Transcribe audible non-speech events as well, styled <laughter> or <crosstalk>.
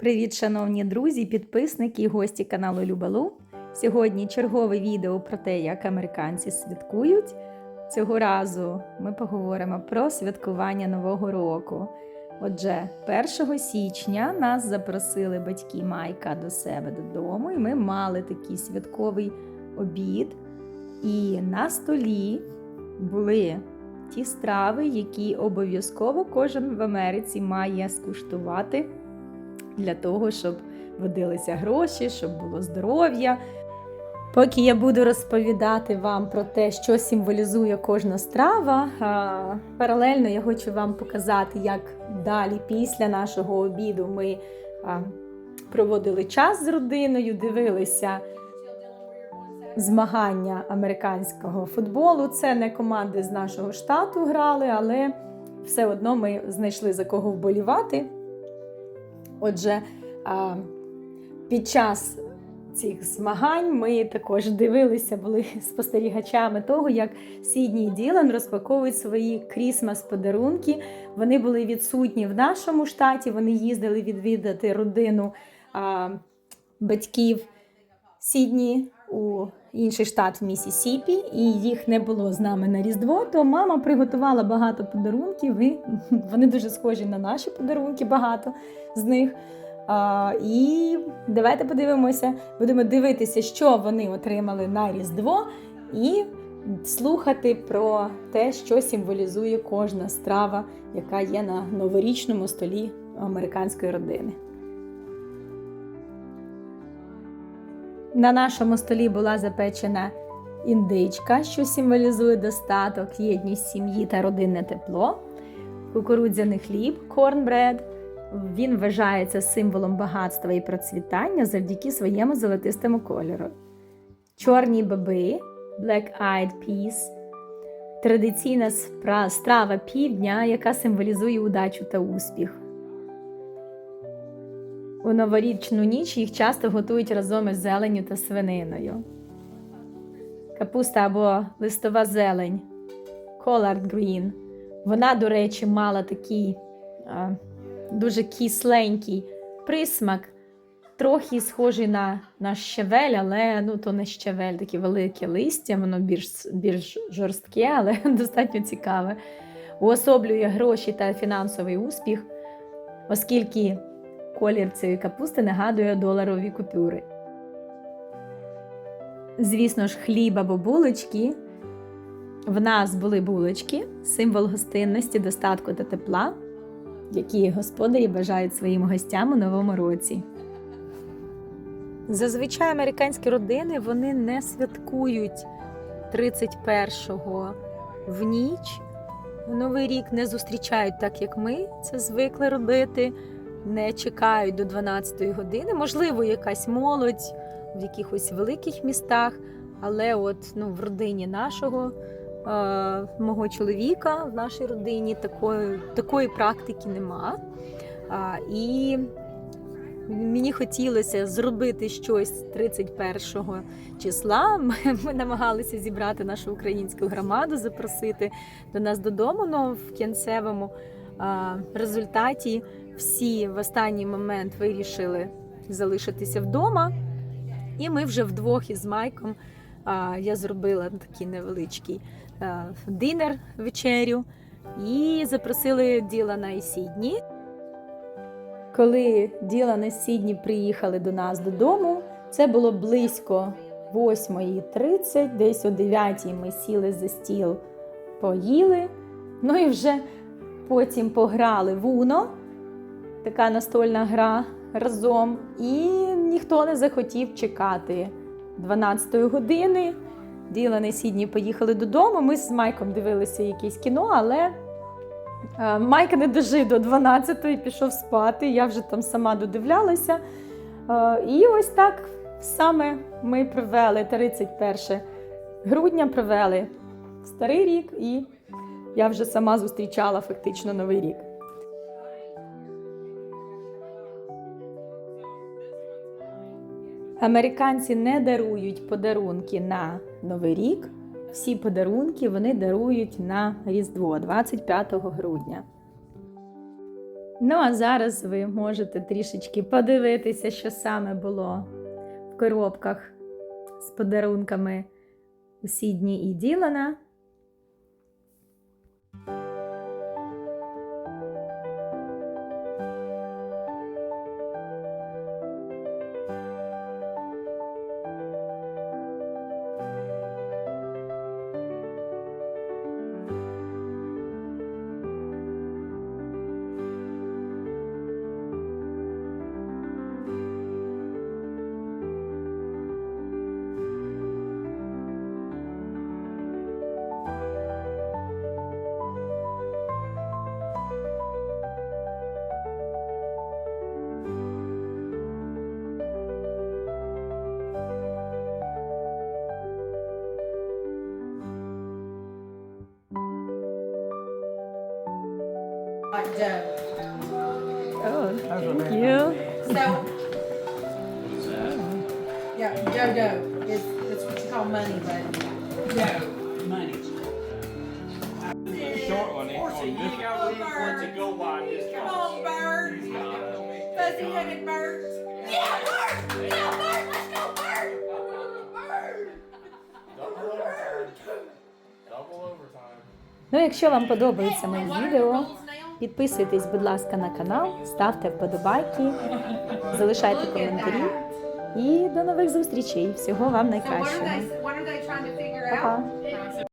Привіт, шановні друзі, підписники і гості каналу Любалу. Сьогодні чергове відео про те, як американці святкують. Цього разу ми поговоримо про святкування Нового року. Отже, 1 січня нас запросили батьки Майка до себе додому, і ми мали такий святковий обід. І на столі були ті страви, які обов'язково кожен в Америці має скуштувати для того, щоб водилися гроші, щоб було здоров'я. Поки я буду розповідати вам про те, що символізує кожна страва, паралельно я хочу вам показати, як далі, після нашого обіду, ми проводили час з родиною, дивилися змагання американського футболу. Це не команди з нашого штату грали, але все одно ми знайшли за кого вболівати. Отже, під час цих змагань ми також дивилися, були спостерігачами того, як Сідні і Ділан розпаковують свої крісмас подарунки. Вони були відсутні в нашому штаті. Вони їздили відвідати родину батьків Сідні у інший штат в Місісіпі, і їх не було з нами на Різдво. То мама приготувала багато подарунків. І <laughs> вони дуже схожі на наші подарунки, багато з них. І давайте подивимося, будемо дивитися, що вони отримали на Різдво, і слухати про те, що символізує кожна страва, яка є на новорічному столі американської родини. На нашому столі була запечена індичка, що символізує достаток, єдність сім'ї та родинне тепло, кукурудзяний хліб, корнбред. Він вважається символом багатства і процвітання завдяки своєму золотистому кольору. Чорні баби, Black-Eyed Peas – традиційна страва півдня, яка символізує удачу та успіх. У новорічну ніч їх часто готують разом із зеленню та свининою. Капуста або листова зелень Collard Green. Вона, до речі, мала такий а, дуже кисленький присмак, трохи схожий на, на щавель, але ну, то не щавель, таке велике листя, воно більш, більш жорстке, але <laughs> достатньо цікаве. Уособлює гроші та фінансовий успіх, оскільки колір цієї капусти нагадує доларові купюри. Звісно ж, хліб або булочки. В нас були булочки, символ гостинності, достатку та тепла, які господарі бажають своїм гостям у новому році. Зазвичай американські родини вони не святкують 31-го в ніч. Новий рік не зустрічають так, як ми це звикли робити не чекають до 12-ї години. Можливо, якась молодь в якихось великих містах, але от ну, в родині нашого е, мого чоловіка, в нашій родині такої, такої практики нема. А, і Мені хотілося зробити щось 31 числа. Ми, ми намагалися зібрати нашу українську громаду, запросити до нас додому. але в кінцевому а, результаті всі в останній момент вирішили залишитися вдома. І ми вже вдвох із Майком я зробила такий невеличкий динер вечерю і запросили Ділана і Сідні. Коли Ділан і Сідні приїхали до нас додому, це було близько 8.30, десь о 9.00 ми сіли за стіл, поїли. Ну і вже потім пограли в Уно така настольна гра разом, і ніхто не захотів чекати 12-ї години. Ділан і Сідні поїхали додому. Ми з Майком дивилися якесь кіно, але е, Майк не дожив до 12-ї, пішов спати. Я вже там сама додивлялася. Е, І ось так саме ми провели 31 грудня, провели старий рік, і я вже сама зустрічала фактично новий рік. Американці не дарують подарунки на Новий рік. Всі подарунки вони дарують на Різдво 25 грудня. Ну а зараз ви можете трішечки подивитися, що саме було в коробках з подарунками у Сідні і Ділана. Like Joe. Oh, thank you. So. Yeah, Joe It's, it's what you call money, but. Joe, money. Short one, ain't on this. got room for it to go by this Come on, Bird. Fuzzy headed birds. Yeah, Bird! Yeah, Bird! Let's go, Bird! Bird! Double overtime. Double overtime. Ну, якщо вам подобається моє відео, підписуйтесь, будь ласка, на канал, ставте вподобайки, залишайте коментарі. І до нових зустрічей. Всього вам найкращого. Па-па.